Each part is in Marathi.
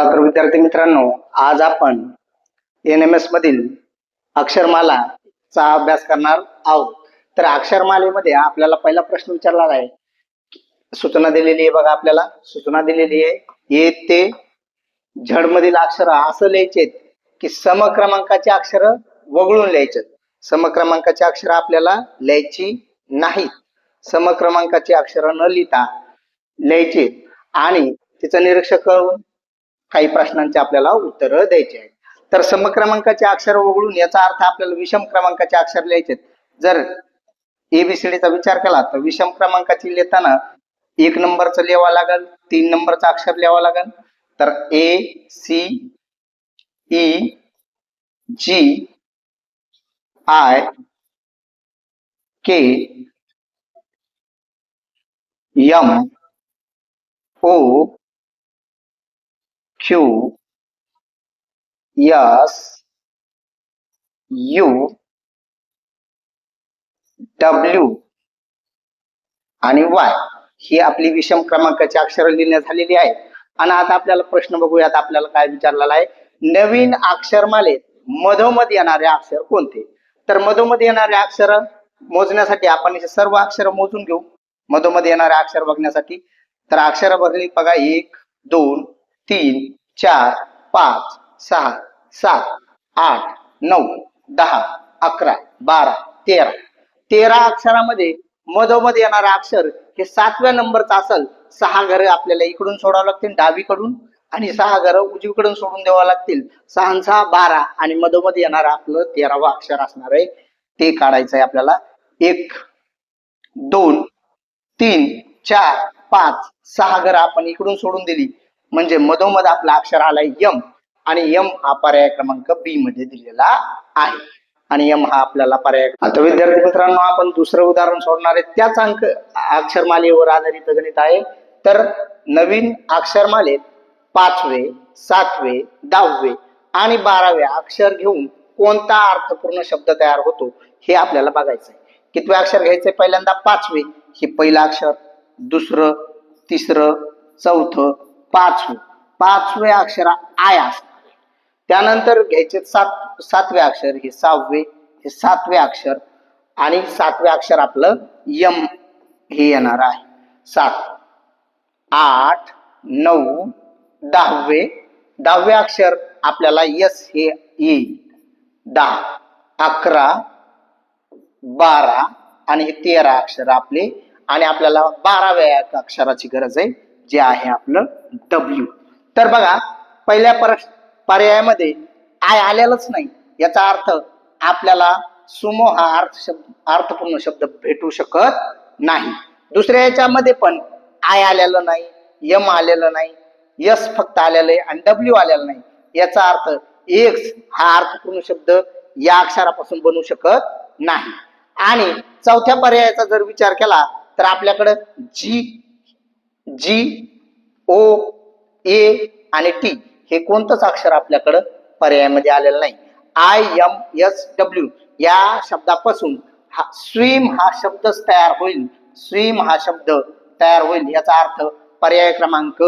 चला तर विद्यार्थी मित्रांनो आज आपण एन एम एस मधील अक्षरमाला चा अभ्यास करणार आहोत. तर अक्षरमालेमध्ये आपल्याला पहिला प्रश्न विचारला आहे. सूचना दिलेली आहे बघा आपल्याला. सूचना दिलेली आहे. ए ते झड मधील अक्षर असं लिहायचे की समक्रमांकाचे अक्षर वगळून लिहायचे समक्रमांकाचे अक्षर आपल्याला लिहायची नाहीत. समक्रमांकाची अक्षर न लिहिता लिहायची आणि तिचं निरीक्षण करून काही प्रश्नांचे आपल्याला उत्तरं द्यायची आहेत. तर समक्रमांकाचे अक्षर वगळून याचा अर्थ आपल्याला विषम क्रमांकाचे अक्षर लिहायचे जर एबीसीडीचा विचार केला तर विषम क्रमांकाची लिहिताना एक नंबरचं लिहावा लागेल तीन नंबरचं अक्षर लिहावं लागेल. तर A C E G I K M O Q S, U W आणि वाय ही आपली विषम क्रमांकाची अक्षर लिहिण्यात झालेली आहे आणि आता आपल्याला प्रश्न बघूयात आपल्याला काय विचारलेला आहे. नवीन अक्षरमालेत मधोमध येणारे अक्षर कोणते? तर मधोमध येणारे अक्षर मोजण्यासाठी आपण सर्व अक्षर मोजून घेऊ. मधोमध येणारे अक्षर बघण्यासाठी. तर अक्षर बघली बघा एक दोन तीन चार पाच सहा सात आठ नऊ दहा अकरा बारा तेरा. तेरा अक्षरामध्ये मधोमध येणारं अक्षर हे सातव्या नंबरचं असेल. सहा घरं आपल्याला इकडून सोडावं लागतील डावीकडून आणि सहा घरं उजवीकडून सोडून द्यावं लागतील. सहा सहा बारा आणि मधोमध येणार आपलं तेरावं अक्षर असणार आहे. ते काढायचं आहे आपल्याला. एक दोन तीन चार पाच सहा घरं आपण इकडून सोडून दिली. म्हणजे मधोमध आपला अक्षर आलाय यम. आणि यम हा पर्याय क्रमांक बी मध्ये दिलेला आहे. आणि यम हा आपल्याला पर्याय आता विद्यार्थी मित्रांनो आपण दुसरं उदाहरण सोडणार आहे. त्याच अंक अक्षरमालेवर आधारित गणित आहे. तर नवीन अक्षरमालेत पाचवे सातवे दहावे आणि बारावे अक्षर घेऊन कोणता अर्थपूर्ण शब्द तयार होतो हे आपल्याला बघायचं आहे कितवे अक्षर घ्यायचे पहिल्यांदा पाचवे. हे पहिलं अक्षर दुसरं तिसरं चौथं पाचवे. पाचवे अक्षर आय असणार त्यानंतर घ्यायचे सात सातवे अक्षर हे सहावे हे सातवे अक्षर आणि सातवे अक्षर आपलं यम हे येणार आहे. सात आठ नऊ दहावे. दहावे अक्षर आपल्याला यस हे येईल. दहा अकरा बारा आणि हे तेरा अक्षर आपले आणि आपल्याला बाराव्या अक्षराची गरज आहे. जे आहे आपलं डब्ल्यू तर बघा पहिल्या पर पर्यायामध्ये आय आलेलंच नाही. याचा अर्थ आपल्याला सुमो हा अर्थ शब्द अर्थपूर्ण शब्द भेटू शकत नाही. दुसऱ्या याच्यामध्ये पण आय आलेलं नाही यम आलेलं नाही यस फक्त आलेलं आहे आणि डब्ल्यू आलेलं नाही. याचा अर्थ एक्स हा अर्थपूर्ण शब्द या अक्षरापासून बनू शकत नाही. आणि चौथ्या पर्यायाचा जर विचार केला तर आपल्याकडं जी जी ओ ए आणि टी हे कोणतंच अक्षर आपल्याकडं पर्यायामध्ये आलेलं नाही. आय एम एस डब्ल्यू या शब्दापासून हा स्विम हा शब्दच तयार होईल. स्विम हा शब्द तयार होईल. याचा अर्थ पर्याय क्रमांक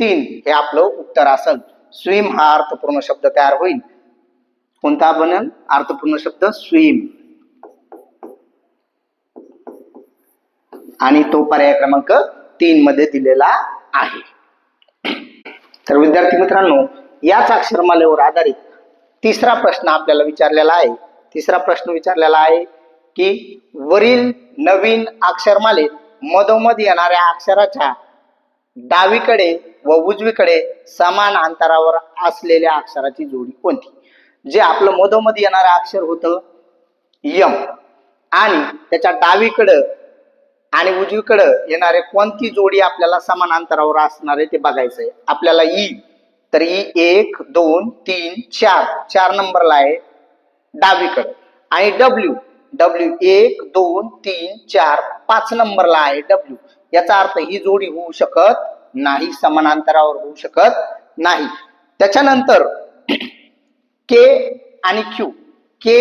तीन हे आपलं उत्तर असेल. स्विम हा अर्थपूर्ण शब्द तयार होईल. कोणता बनेल? अर्थपूर्ण शब्द स्विम. आणि तो पर्याय क्रमांक तीन मध्ये दिलेला आहे. तर विद्यार्थी मित्रांनो याच अक्षरमालेवर आधारित तिसरा प्रश्न आपल्याला विचारलेला आहे. तिसरा प्रश्न विचारलेला आहे की वरील नवीन अक्षरमालेत मधोमध येणाऱ्या अक्षराच्या डावीकडे व उजवीकडे समान अंतरावर असलेल्या अक्षराची जोडी कोणती? जे आपलं मधोमध येणारं अक्षर होतं यम आणि त्याच्या डावीकडं आणि उजवीकडं येणारे कोणती जोडी आपल्याला समान अंतरावर असणार आहे ते बघायचंय. आपल्याला ई तर ई एक दोन तीन चार चार नंबरला आहे डावीकडं. आणि डब्ल्यू डब्ल्यू एक दोन तीन चार पाच नंबरला आहे डब्ल्यू याचा अर्थ ही जोडी होऊ शकत नाही समान अंतरावर होऊ शकत नाही. त्याच्यानंतर के आणि क्यू के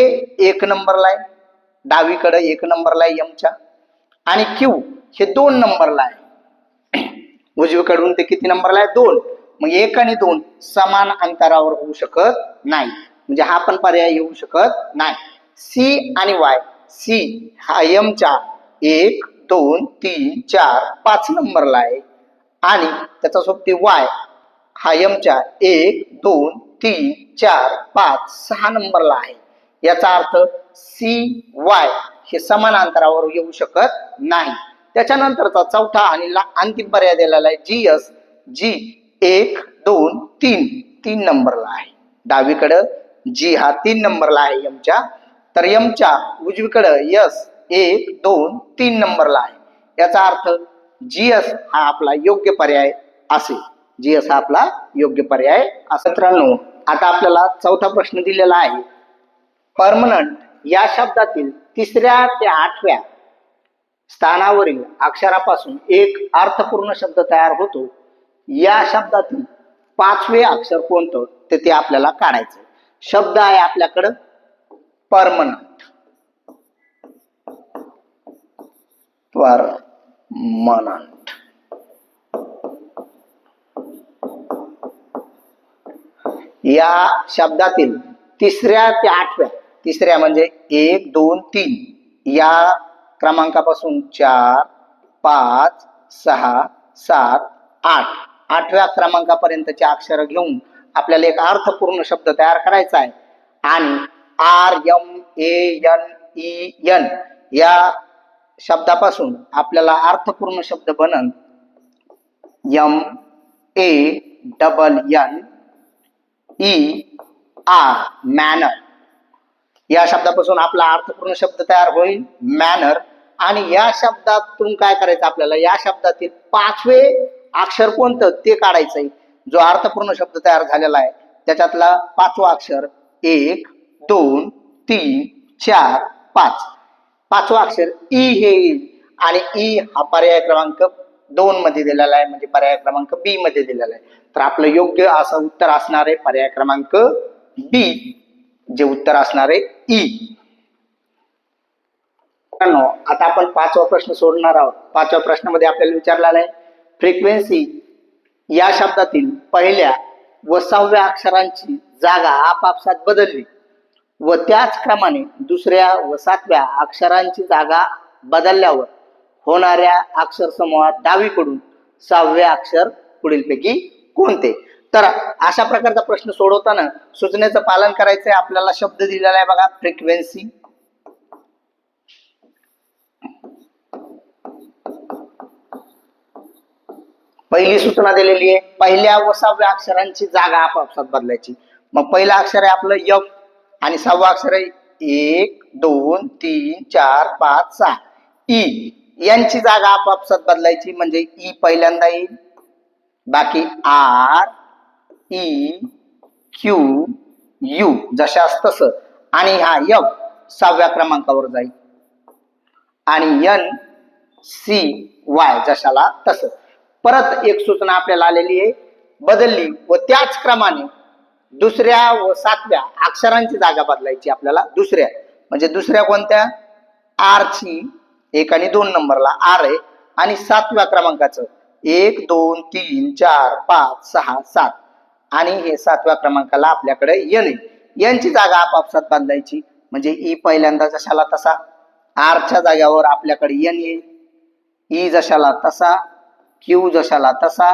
एक नंबरला आहे डावीकडे एक नंबरला आहे यमच्या आणि क्यू हे दोन नंबरला आहे. उजवीकडून ते किती नंबरला आहे? दोन. मग एक आणि दोन समान अंतरावर होऊ शकत नाही. म्हणजे हा पण पर्याय येऊ शकत नाही. सी आणि वाय सी हा यमच्या एक दोन तीन चार पाच नंबरला आहे. आणि त्याचा सोबती वाय हा यमच्या एक दोन तीन चार पाच सहा नंबरला आहे. याचा अर्थ सी वाय हे समान अंतरावर येऊ शकत नाही. त्याच्यानंतरचा चौथा आणि ला- अंतिम पर्याय दिलेला आहे जी एस जी एक दोन तीन तीन नंबरला आहे. डावीकडं जी हा तीन नंबरला आहे यमच्या तर यमच्या उजवीकडं यस एक दोन तीन नंबरला आहे. याचा अर्थ जीएस हा आपला योग्य पर्याय असेल. जीएस हा आपला योग्य पर्याय असत्रांनो मित्रांनो आता आपल्याला चौथा प्रश्न दिलेला आहे. परमनंट या शब्दातील तिसऱ्या ते आठव्या स्थानावरील अक्षरापासून एक अर्थपूर्ण शब्द तयार होतो. या शब्दातील पाचवे अक्षर कोणतं? ते ते आपल्याला काढायचं शब्द आहे आपल्याकडं परमनंट. परमनंट. या शब्दातील तिसऱ्या ते आठव्या तिसऱ्या म्हणजे एक दोन तीन. या क्रमांकापासून चार पाच सहा सात आठ. आठव्या क्रमांकापर्यंतचे अक्षर घेऊन आपल्याला एक अर्थपूर्ण शब्द तयार करायचा आहे. आणि R M A N E N या शब्दापासून आपल्याला अर्थपूर्ण शब्द बनन. M A double N E R manner. या शब्दापासून आपला अर्थपूर्ण शब्द तयार होईल मॅनर आणि या शब्दातून काय करायचं आपल्याला? या शब्दातील पाचवे अक्षर कोणतं? ते काढायचंय. जो अर्थपूर्ण शब्द तयार झालेला आहे त्याच्यातला पाचवा अक्षर एक दोन तीन चार पाच. पाचवा अक्षर ई हे येईल. आणि ई हा पर्याय क्रमांक दोन मध्ये दिलेला आहे म्हणजे पर्याय क्रमांक बी मध्ये दिलेला आहे. तर आपलं योग्य असं उत्तर असणार आहे पर्याय क्रमांक बी. जे उत्तर असणार आहे ई मित्रांनो, आता आपण पाचवा प्रश्न सोडणार आहोत. पाचव्या प्रश्नामध्ये आपल्याला विचारलेला आहे फ्रिक्वेन्सी या शब्दातील पहिल्या व सहाव्या अक्षरांची जागा आपापसात बदलली व त्याच क्रमाने दुसऱ्या व सातव्या अक्षरांची जागा बदलल्यावर होणाऱ्या अक्षर समूहात डावीकडून सहावे अक्षर पुढीलपैकी कोणते? तर अशा प्रकारचा प्रश्न सोडवताना सूचनेचं पालन करायचंय. आपल्याला शब्द दिलेला आहे बघा फ्रिक्वेन्सी पहिली सूचना दिलेली आहे पहिल्या व सहाव्या अक्षरांची जागा आपापसात बदलायची. मग पहिलं अक्षर आहे आपलं यफ आणि सहावं अक्षर आहे एक दोन तीन चार पाच सहा. ई यांची जागा आपापसात बदलायची म्हणजे ई पहिल्यांदा येईल बाकी आर ई क्यू यू जशास तसं. आणि हा यफ सहाव्या क्रमांकावर जाईल. आणि एन सी वाय जशाला तसं. परत एक सूचना आपल्याला आलेली आहे. बदलली व त्याच क्रमाने दुसऱ्या व सातव्या अक्षरांची जागा बदलायची आपल्याला दुसऱ्या. म्हणजे दुसऱ्या कोणत्या? आर ची. एक आणि दोन नंबरला आर आहे. आणि सातव्या क्रमांकाचं. एक दोन तीन चार पाच सहा सात. आणि हे सातव्या क्रमांकाला आपल्याकडे एन यांची जागा आपापसात बांधायची. म्हणजे ई पहिल्यांदा जशाला तसा. आरच्या जाग्यावर आपल्याकडे एन येईल. ई जशाला तसा. क्यू जशाला तसा.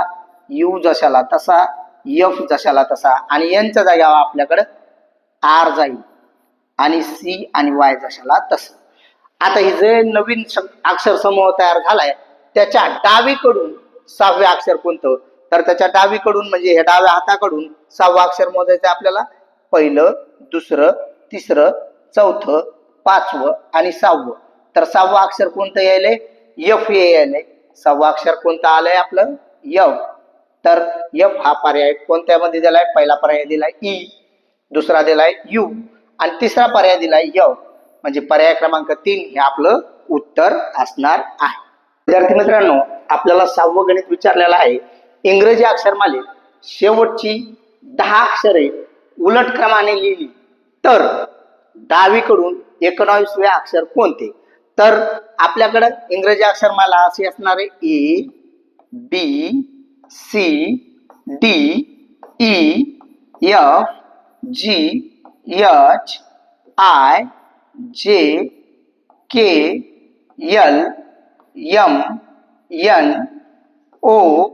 यू जशाला तसा. एफ जशाला तसा. आणि यांच्या जाग्यावर आपल्याकडे आर जाईल. आणि सी आणि वाय जशाला तस. आता हे जे नवीन अक्षर समूह तयार झालाय त्याच्या डावीकडून सहावे अक्षर कोणतं? तर त्याच्या डावीकडून म्हणजे हे डाव्या हाताकडून सहावं अक्षर मोजायचं आपल्याला. पहिलं दुसरं तिसरं चौथं पाचवं आणि सहावं. तर सहावं अक्षर कोणतं यायलंय? यफ हे यायलंय. सहावं अक्षर कोणतं आलंय आपलं? यफ तर यफ हा पर्याय कोणत्यामध्ये दिलाय? पहिला पर्याय दिलाय ई दुसरा दिलाय यू आणि तिसरा पर्याय दिलाय य म्हणजे पर्याय क्रमांक तीन हे आपलं उत्तर असणार आहे. विद्यार्थी मित्रांनो आपल्याला सहावं गणित विचारलेलं आहे. इंग्रजी अक्षरमालेत शेवटची दहा अक्षरे उलट क्रमाने लिहिली. तर डावीकडून एकोणावीसवे अक्षर कोणते? तर आपल्याकडं इंग्रजी अक्षरमाला असे असणारे A B C D E F G H I J K L M N O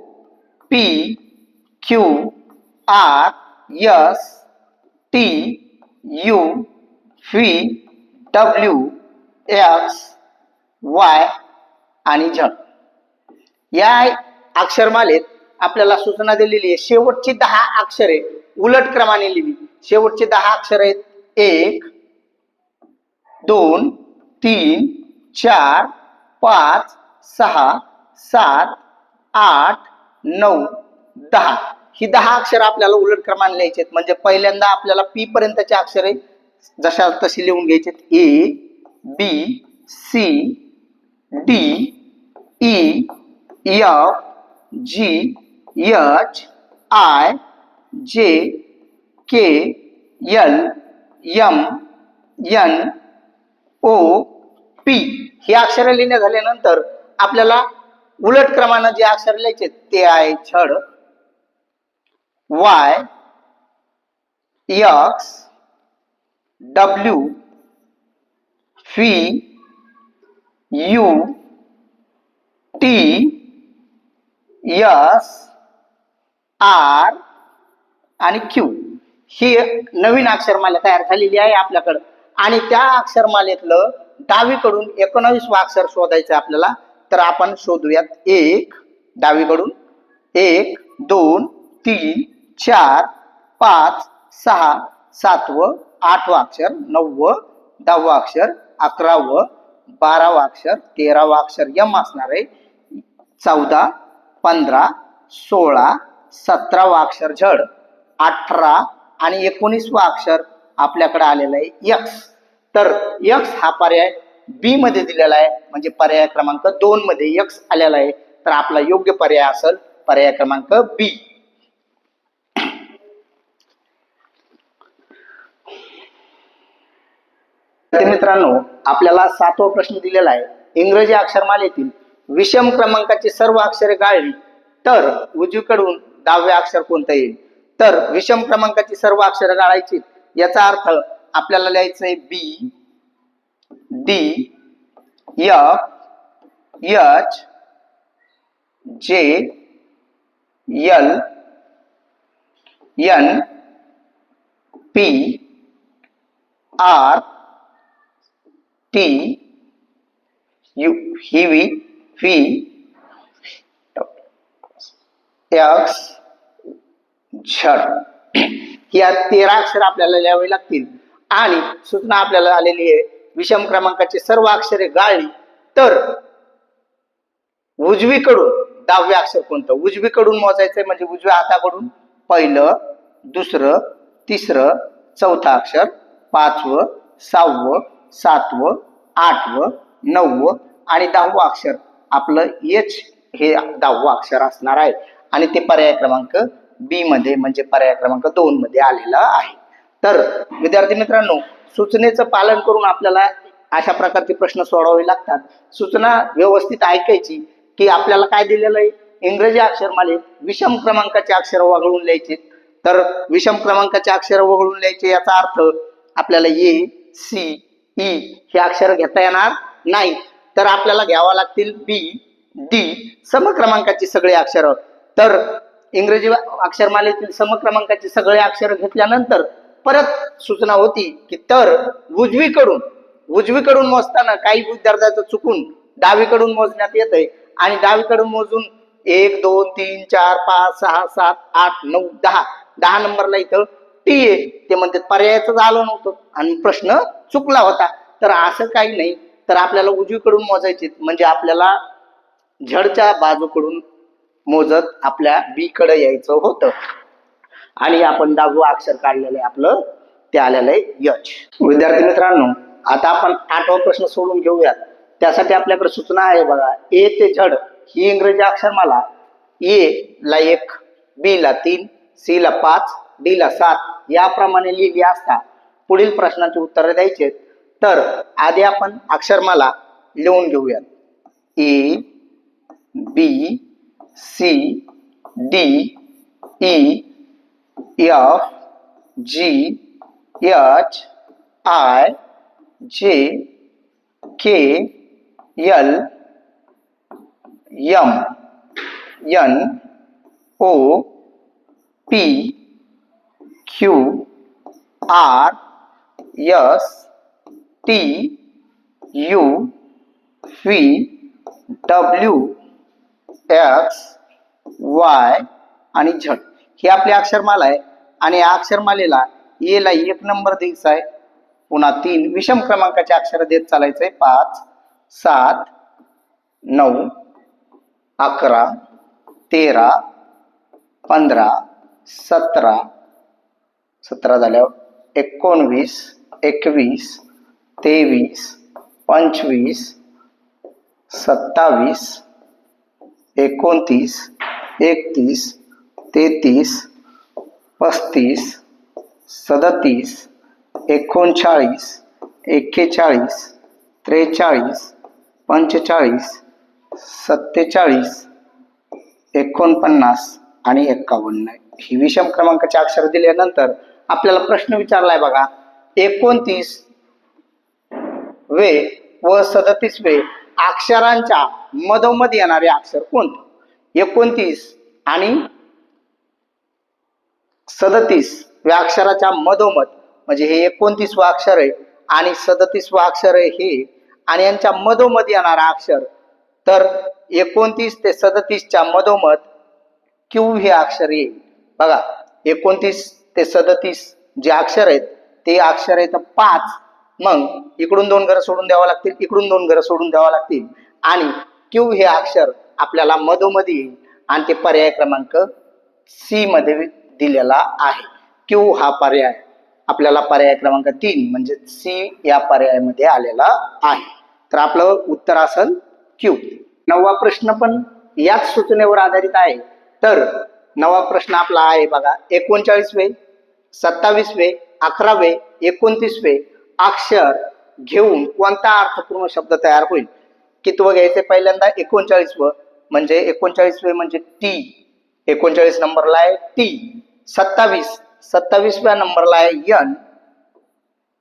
P Q R S T U V W X Y आणि झड या अक्षरमालेत आपल्याला सूचना दिलेली आहे. शेवटची दहा अक्षरे उलट क्रमाने लिहिली. शेवटची दहा अक्षर आहेत. एक दोन तीन चार पाच सहा सात आठ नऊ दहा. ही दहा अक्षर आपल्याला उलट क्रमाने लिहायची आहेत म्हणजे पहिल्यांदा आपल्याला पी पर्यंतचे अक्षरे जशा तशी लिहून घ्यायचे A B C D E F G H I J K L M N O P ही अक्षरं लिहिण्या झाल्यानंतर आपल्याला उलट क्रमानं जे अक्षर लिहायचे ते आहे Z Y X W V U T S R आणि क्यू. ही नवीन अक्षरमाला तयार झालेली आहे आपल्याकडं. आणि त्या अक्षरमालेतलं डावीकडून एकोणावीस अक्षर शोधायचं आपल्याला. तर आपण शोधूयात एक डावीकडून एक दोन तीन चार पाच सहा सातवं आठवं अक्षर नववं दहावं अक्षर अकरावं बारावं अक्षर तेरावं अक्षर यम असणार आहे चौदा पंधरा सोळा सतरावं अक्षर झड अठरा आणि एकोणीसवं अक्षर आपल्याकडे आलेलं आहे यक्स. तर यक्स हा पर्याय बी मध्ये दिलेला आहे म्हणजे पर्याय क्रमांक दोन मध्ये यक्स आलेला आहे तर आपला योग्य पर्याय असेल पर्याय क्रमांक बी मित्रांनो आपल्याला सातवा प्रश्न दिलेला आहे. इंग्रजी अक्षरमालेतील विषम क्रमांकाची सर्व अक्षरे गाळली तर उजवीकडून दहावे अक्षर कोणतं येईल? तर विषम क्रमांकाची सर्व अक्षरे गाळायची याचा अर्थ आपल्याला लिहायचंय B D F, H, J L, N, P R T U, ही व्ही व्ही एक्स झड या तेरा अक्षर आपल्याला लिहावे लागतील. आणि सूचना आपल्याला आलेली आहे. विषम क्रमांकाची सर्व अक्षरे गाळली तर उजवीकडून दहावे अक्षर कोणतं? उजवीकडून मोजायचंय म्हणजे उजव्या हाताकडून पहिलं दुसरं तिसरं चौथं अक्षर पाचवं सहावं सातवं आठवं नववं आणि दहावं अक्षर. आपलं एच हे दहावं अक्षर असणार आहे. आणि ते पर्याय क्रमांक बी मध्ये म्हणजे पर्याय क्रमांक दोन मध्ये आलेलं आहे. तर विद्यार्थी मित्रांनो सूचनेचं पालन करून आपल्याला अशा प्रकारचे प्रश्न सोडवावे लागतात. सूचना व्यवस्थित ऐकायची की आपल्याला काय दिलेलं आहे? इंग्रजी अक्षरमालेत विषम क्रमांकाचे अक्षर वगळून लिहायचे. तर विषम क्रमांकाचे अक्षर वगळून लिहायचे याचा अर्थ आपल्याला ए सी ई हे अक्षर घेता येणार नाही. तर आपल्याला घ्यावा लागतील बी डी समक्रमांकाची सगळे अक्षर. तर इंग्रजी अक्षरमालेतील समक्रमांकाची सगळे अक्षर घेतल्यानंतर परत सूचना होती की तर उजवीकडून उजवीकडून मोजताना काही विद्यार्थ्याचं चुकून डावीकडून मोजण्यात येत आहे आणि डावीकडून मोजून एक दोन तीन चार पाच सहा सात आठ नऊ दहा. दहा नंबरला इथं टी आहे ते म्हणते पर्यायच झालं नव्हतं आणि प्रश्न चुकला होता. तर असं काही नाही. तर आपल्याला उजवीकडून मोजायचे म्हणजे आपल्याला झडच्या बाजूकडून मोजत आपल्या बी कडे यायचं होतं. आणि आपण दहावं अक्षर काढलेलं आहे आपलं ते आलेलं आहे यच विद्यार्थी मित्रांनो आता आपण आठवा प्रश्न सोडून घेऊयात. त्यासाठी आपल्याकडे सूचना आहे बघा. ए ते झड ही इंग्रजी अक्षरमाला ए ला एक बी ला तीन सी ला पाच डी ला सात याप्रमाणे लिहिली असता पुढील प्रश्नाची उत्तरं द्यायचे तर आधी आपण अक्षरमाला लिहून घेऊयात. A B C D E F G H I J K L M N O P Q R S T U V W X Y आणि झड ही आपली अक्षरमाला आहे. आणि या अक्षरमालेला ए ला एक नंबर द्यायचा आहे. पुन्हा तीन विषम क्रमांकाचे अक्षर देत चालायचंय. पाच सात नऊ अकरा तेरा पंधरा सतरा. सतरा झाल्यावर एकोणवीस एकवीस तेवीस पंचवीस सत्तावीस एकोणतीस एकतीस तेहतीस पस्तीस सदतीस एकोणचाळीस एक्केचाळीस त्रेचाळीस पंचेचाळीस सत्तेचाळीस एकोणपन्नास आणि एक्कावन्न ही विषम क्रमांकाचे अक्षर दिल्यानंतर आपल्याला प्रश्न विचारलाय बघा. एकोणतीस वे व सदतीस वे अक्षरांच्या मधोमध येणारे अक्षर कोणतं? एकोणतीस आणि सदतीस या अक्षराच्या मधोमध म्हणजे हे एकोणतीसवं अक्षर आहे आणि सदतीसवं अक्षर आहे हे. आणि यांच्या मधोमध येणारा अक्षर. तर एकोणतीस ते सदतीसच्या मधोमध क्यू हे अक्षर येईल. बघा एकोणतीस ते सदतीस जे अक्षर आहेत ते अक्षर आहेत पाच. मग इकडून दोन घरं सोडून द्यावं लागतील इकडून दोन घरं सोडून द्यावं लागतील. आणि क्यू हे अक्षर आपल्याला मधोमध येईल. आणि ते पर्याय क्रमांक सी मध्ये दिलेला आहे. क्यू हा पर्याय. आपल्याला पर्याय क्रमांक तीन म्हणजे सी या पर्यायामध्ये आलेला आहे. तर आपलं उत्तर असेल क्यू नववा प्रश्न पण याच सूचनेवर आधारित आहे. तर नवा प्रश्न आपला आहे बघा. एकोणचाळीसवे सत्तावीसवे अकरावे एकोणतीसवे अक्षर घेऊन कोणता अर्थपूर्ण शब्द तयार होईल? कितवं घ्यायचे पहिल्यांदा? एकोणचाळीसवं म्हणजे एकोणचाळीसवे म्हणजे टी एकोणचाळीस नंबरला आहे टी सत्तावीस. सत्तावीसव्या नंबरला आहे यन.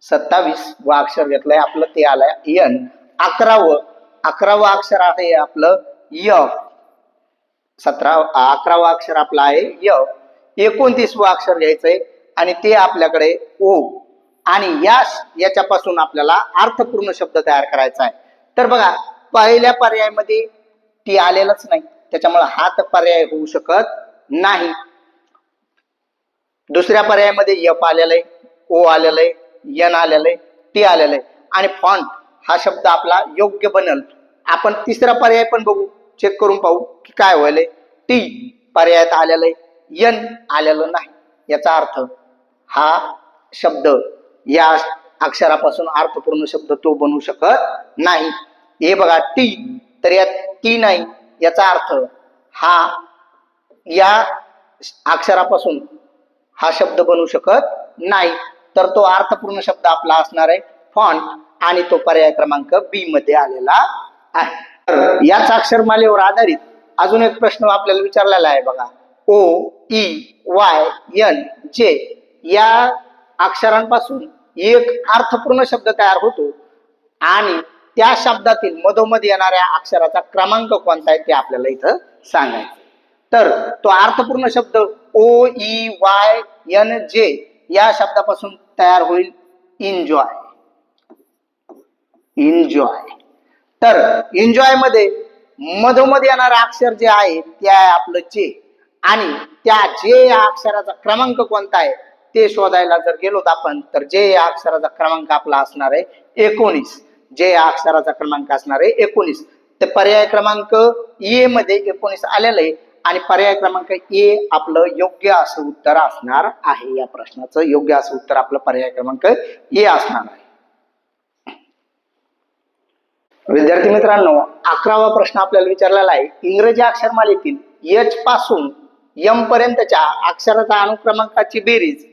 सत्तावीस व अक्षर घेतलंय आपलं ते आलंय यन. अकरावं. अकरावं अक्षर आहे आपलं य. सतरा अकरावं अक्षर आपलं आहे य. एकोणतीसवं अक्षर घ्यायचंय आणि ते आपल्याकडे ओ आणि या याच्यापासून आपल्याला अर्थपूर्ण शब्द तयार करायचा आहे. तर बघा पहिल्या पर्यायामध्ये ती आलेलंच नाही. त्याच्यामुळे हा तर पर्याय होऊ शकत नाही. दुसऱ्या पर्यायामध्ये यप आलेलं आहे ओ आलेलं आहे यन आलेलं आहे टी आलेलं आहे. आणि फॉन्ट हा शब्द आपला योग्य बनल. आपण तिसरा पर्याय पण बघू चेक करून पाहू की काय व्हायलंय. टी पर्यायात आलेलं आहे यन आलेलं नाही. याचा अर्थ हा शब्द या अक्षरापासून अर्थपूर्ण शब्द तो बनवू शकत नाही. हे बघा टी तर यात टी नाही. याचा अर्थ हा या अक्षरापासून हा शब्द बनू शकत नाही. तर तो अर्थपूर्ण शब्द आपला असणार आहे फॉन्ट आणि तो पर्याय क्रमांक बी मध्ये आलेला आहे. तर याच अक्षरमालेवर आधारित अजून एक प्रश्न आपल्याला विचारलेला आहे बघा. ओ ई वाय एन जे या अक्षरांपासून एक अर्थपूर्ण शब्द तयार होतो आणि त्या शब्दातील मधोमध येणाऱ्या अक्षराचा क्रमांक कोणता आहे ते आपल्याला इथं सांगायचं तर तो अर्थपूर्ण शब्द ओ ई वाय एन जे या शब्दापासून तयार होईल. एन्जॉय एन्जॉय तर एन्जॉयमध्ये मधोमध येणारं अक्षर जे आहे ते आहे आपलं जे. आणि त्या जे या अक्षराचा क्रमांक कोणता आहे ते शोधायला जर गेलो आपण तर जे या अक्षराचा क्रमांक आपला असणार आहे एकोणीस. जे या अक्षराचा क्रमांक असणार आहे एकोणीस. ते पर्याय क्रमांक ए मध्ये एकोणीस आलेलं आहे. आणि पर्याय क्रमांक ए आपलं योग्य असं उत्तर असणार आहे या प्रश्नाचं. योग्य असं उत्तर आपलं पर्याय क्रमांक ए असणार आहे. विद्यार्थी मित्रांनो अकरावा प्रश्न आपल्याला विचारलेला आहे. इंग्रजी अक्षरमालेतील एच पासून यम पर्यंतच्या अक्षराचा अनुक्रमांकाची बेरीज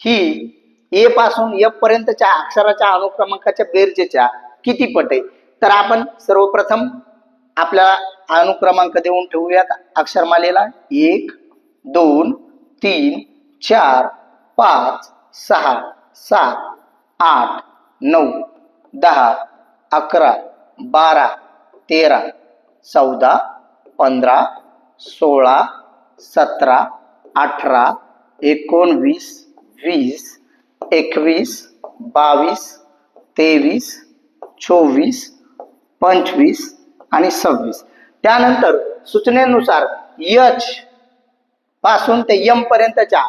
ही ए पासून एफ पर्यंतच्या अक्षराच्या अनुक्रमांकाच्या बेरजेच्या किती पट आहे? तर आपण सर्वप्रथम आपल्या अनुक्रमांक देऊन ठेवूयात. अक्षरमालेला एक दोन तीन चार पाच सहा सात आठ नऊ दहा अकरा बारा तेरा चौदा पंधरा सोळा सतरा अठरा एकोणवीस वीस एकवीस बावीस तेवीस चोवीस पंचवीस आणि सव्वीस. त्यानंतर सूचनेनुसार यच पासून ते यम पर्यंतच्या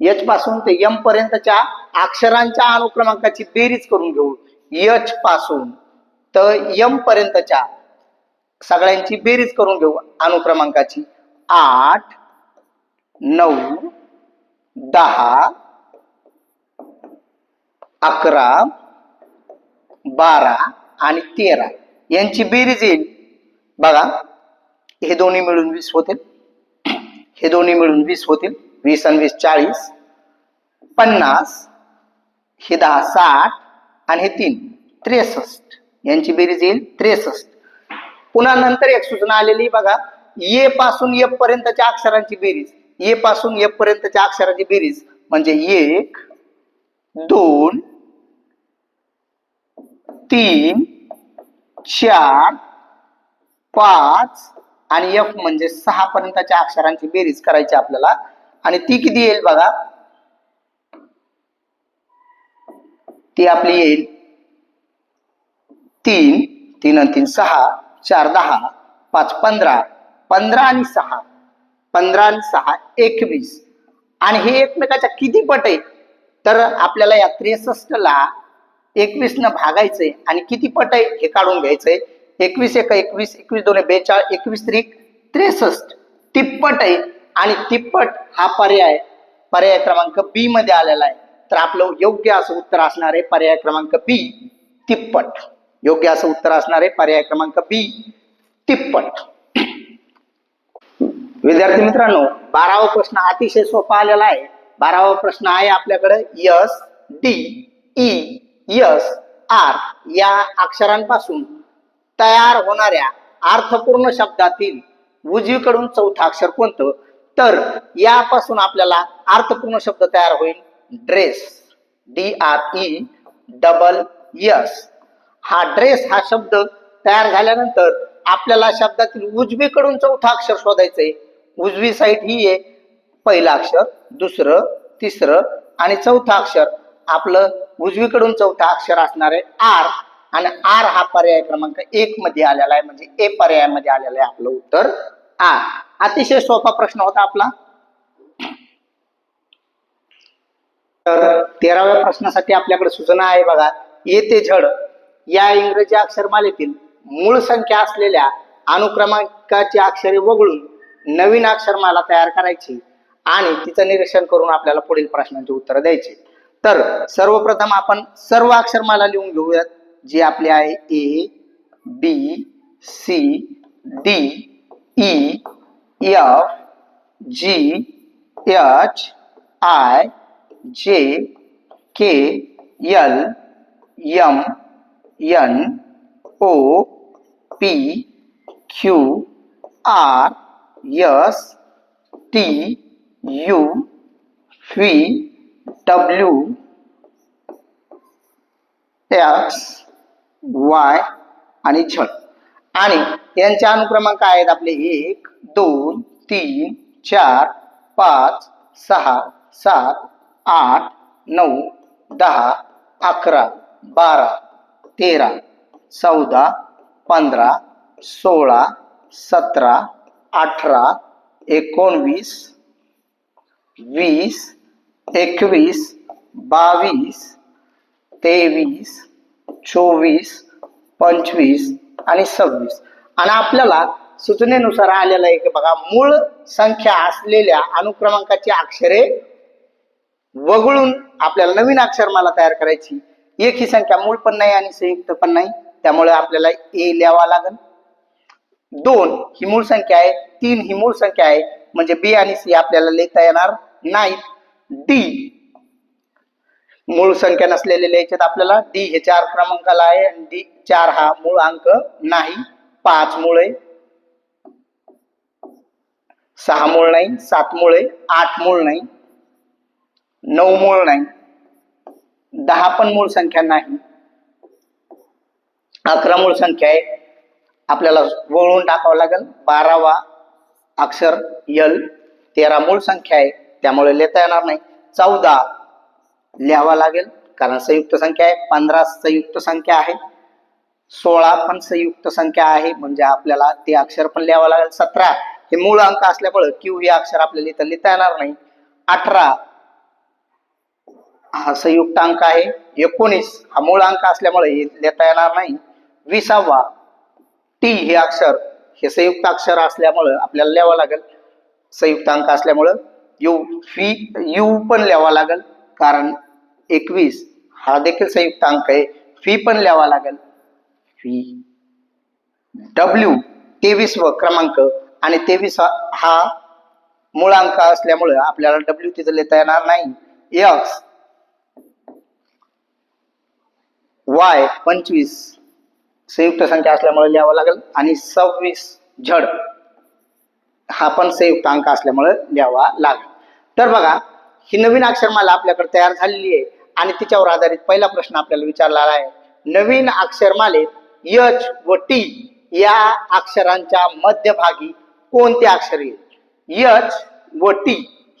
यच पासून ते यम पर्यंतच्या अक्षरांच्या अनुक्रमांकाची बेरीज करून घेऊ. यच पासून तर यम पर्यंतच्या सगळ्यांची बेरीज करून घेऊ अनुक्रमांकाची. आठ नऊ दहा अकरा बारा आणि तेरा. यांची बेरीज येईल बघा हे दोन्ही मिळून वीस होतील. हे दोन्ही मिळून वीस होतील. वीस आणि वीस चाळीस. पन्नास. हे दहा साठ. आणि हे तीन. त्रेसष्ट. यांची बेरीज येईल त्रेसष्ट. पुन्हा नंतर एक सूचना आलेली बघा. ये पासून ये पर्यंतच्या अक्षरांची बेरीज. ये पासून ये पर्यंतच्या अक्षराची बेरीज. म्हणजे एक दोन तीन चार पाच आणि एफ म्हणजे सहा पर्यंतच्या अक्षरांची बेरीज करायची आपल्याला. आणि ती किती येईल बघा? ती आपली येईल तीन तीन आणि तीन सहा चार दहा पाच पंधरा पंधरा आणि सहा पंधरा आणि सहा एकवीस. आणि हे एकमेकाच्या किती पट आहे तर आपल्याला या त्रेसष्ट ला न भागायचंय आणि किती पट आहे हे काढून घ्यायचंय एकवीस एक एकवीस एकवीस दोन बेचाळ एकवीस त्रिक त्रेसष्ट. तिप्पट आहे आणि तिप्पट हा पर्याय पर्याय क्रमांक बी मध्ये आलेला आहे. तर आपलं योग्य असं उत्तर असणार आहे पर्याय क्रमांक बी तिप्पट. योग्य असं उत्तर असणार आहे पर्याय क्रमांक बी तिप्पट. विद्यार्थी मित्रांनो बारावा प्रश्न अतिशय सोपा आलेला आहे. बारावा प्रश्न आहे आपल्याकडे S D E. S R या अक्षरांपासून तयार होणाऱ्या अर्थपूर्ण शब्दातील उजवीकडून चौथा अक्षर कोणतं? तर यापासून आपल्याला अर्थपूर्ण शब्द तयार होईल. Dress D R E double S. हा ड्रेस हा शब्द तयार झाल्यानंतर आपल्याला शब्दातील उजवीकडून चौथा अक्षर शोधायचंय. उजवी साईड ही आहे पहिलं अक्षर दुसरं तिसरं आणि चौथं अक्षर. आपलं उजवीकडून चौथं अक्षर असणार आहे आर. आणि आर हा पर्याय क्रमांक एक मध्ये आलेला आहे. म्हणजे ए पर्यायामध्ये आलेला आहे आपलं उत्तर आर. अतिशय सोपा प्रश्न होता आपला. तर तेराव्या प्रश्नासाठी आपल्याकडे सूचना आहे बघा. येते झड. या इंग्रजी अक्षरमालेतील मूळ संख्या असलेल्या अनुक्रमांकाची अक्षरे वगळून नवीन अक्षरमाला तयार करायची आणि तिचं निरीक्षण करून आपल्याला पुढील प्रश्नांची उत्तरं द्यायची. तर सर्वप्रथम आपण सर्व अक्षरमाला लिहून घेऊयात. जी आपली आहे A B C D E F G H I J K L M N O P Q R S T U V W X Y आणि झड आणि यांचे अनुक्रमांक आहेत आपले? एक दोन तीन चार पाच सहा सात आठ नऊ दहा अकरा बारा तेरा चौदा पंधरा सोळा सतरा अठरा एकोणवीस वीस एकवीस बावीस तेवीस चोवीस पंचवीस आणि सव्वीस. आणि आपल्याला सूचनेनुसार आलेलं आहे की बघा मूळ संख्या असलेल्या अनुक्रमांकाची अक्षरे वगळून आपल्याला नवीन अक्षरमाला तयार करायची. एक ही संख्या मूळ पण नाही आणि संयुक्त पण नाही. त्यामुळे आपल्याला ए लिहावा लागेल. दोन ही मूळ संख्या आहे. तीन ही मूळ संख्या आहे. म्हणजे बी आणि सी आपल्याला लिहिता येणार नाही डी मूळ संख्या नसलेले लिहायचे आपल्याला. डी हे चार क्रमांकाला आहे आणि डी चार हा मूळ अंक नाही. पाच मूळ आहे. सहा मूळ नाही. सात मूळ आहे. आठ मूळ नाही. नऊ मूळ नाही. दहा पण मूळ संख्या नाही. अकरा मूळ संख्या आहे. आपल्याला वळून टाकावं लागेल. बारावा अक्षर यल तेरा मूळ संख्या आहे. त्यामुळे लिहिता येणार नाही. चौदा लिहावा लागेल कारण संयुक्त संख्या आहे. पंधरा संयुक्त संख्या आहे. सोळा पण संयुक्त संख्या आहे म्हणजे आपल्याला ते अक्षर पण लिहावं लागेल. सतरा हे मूळ अंक असल्यामुळे क्यू हे अक्षर आपल्याला इथं लिहिता येणार नाही. अठरा हा संयुक्त अंक आहे. एकोणीस हा मूळ अंक असल्यामुळे लिहिता येणार नाही. विसावा टी हे अक्षर हे संयुक्त अक्षर असल्यामुळं आपल्याला लिहावं लागेल. संयुक्त अंक असल्यामुळं यू फी यू पण लिहावा लागेल. कारण एकवीस हा देखील संयुक्त अंक आहे. फी पण लिहावा लागेल. फी. डब्ल्यू तेवीस व क्रमांक. आणि तेवीस हा मूळांक असल्यामुळं आपल्याला डब्ल्यू तिथं लिहिता येणार नाही. एक्स वाय पंचवीस. संयुक्त संख्या असल्यामुळे लिहावं लागेल. आणि सव्वीस झड. हा पण संयुक्त अंक असल्यामुळे लिहावा लागेल. तर बघा ही नवीन अक्षरमाला आपल्याकडे तयार झालेली आहे आणि तिच्यावर आधारित पहिला प्रश्न आपल्याला विचारला आहे. नवीन अक्षरमालेत यच व टी या अक्षरांच्या मध्यभागी कोणते अक्षर येईल यच व टी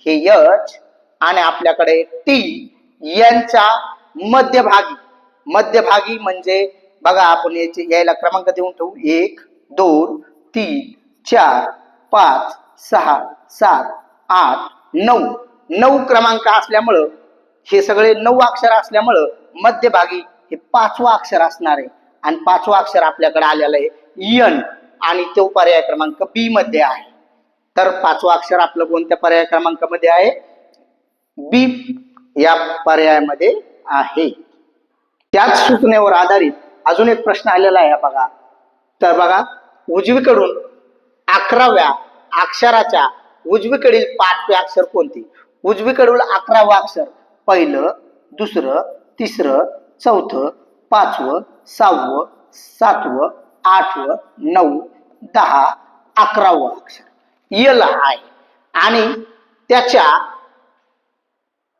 हे यच आणि आपल्याकडे टी यांच्या मध्यभागी. मध्यभागी म्हणजे बघा आपण याचे यायला क्रमांक देऊन ठेवू. एक दोन तीन चार. पाच सहा सात आठ नऊ. नऊ क्रमांक असल्यामुळं हे सगळे नऊ अक्षर असल्यामुळं मध्यभागी हे पाचवा अक्षर असणार आहे. आणि पाचवा अक्षर आपल्याकडे आलेलं आहे यन आणि तो पर्याय क्रमांक बी मध्ये आहे. तर पाचवा अक्षर आपलं कोणत्या पर्याय क्रमांकामध्ये आहे? बी या पर्यायामध्ये आहे. त्याच सूचनेवर आधारित अजून एक प्रश्न आलेला आहे बघा. तर बघा उजवीकडून अकराव्या अक्षराच्या उजवीकडील पाचवे अक्षर कोणते? उजवीकडील अकरावं अक्षर. पहिलं दुसरं तिसरं चौथं पाचवं सहावं सातवं आठवं नऊ दहा अकरावं अक्षर. यल आहे. आणि त्याच्या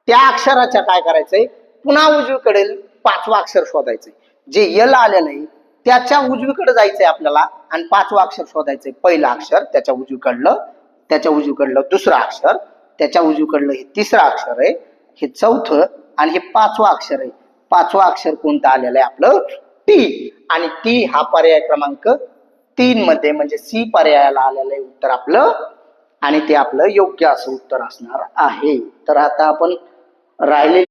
त्या अक्षराच्या काय करायचंय? पुन्हा उजवीकडील पाचवं अक्षर शोधायचंय. जे यल आलेलं आहे त्याच्या उजवीकडे जायचंय आपल्याला. आणि पाचवा अक्षर शोधायचंय. पहिलं अक्षर त्याच्या उजवीकडलं त्याच्या उजवीकडलं दुसरं अक्षर त्याच्या उजवीकडलं हे तिसरं अक्षर आहे हे चौथं आणि हे पाचवं अक्षर आहे. पाचवं अक्षर कोणतं आलेलं आहे आपलं? टी आणि टी हा पर्याय क्रमांक तीन मध्ये म्हणजे सी पर्यायाला आलेलं आहे उत्तर आपलं. आणि ते आपलं योग्य असं उत्तर असणार आहे. तर आता आपण राहिले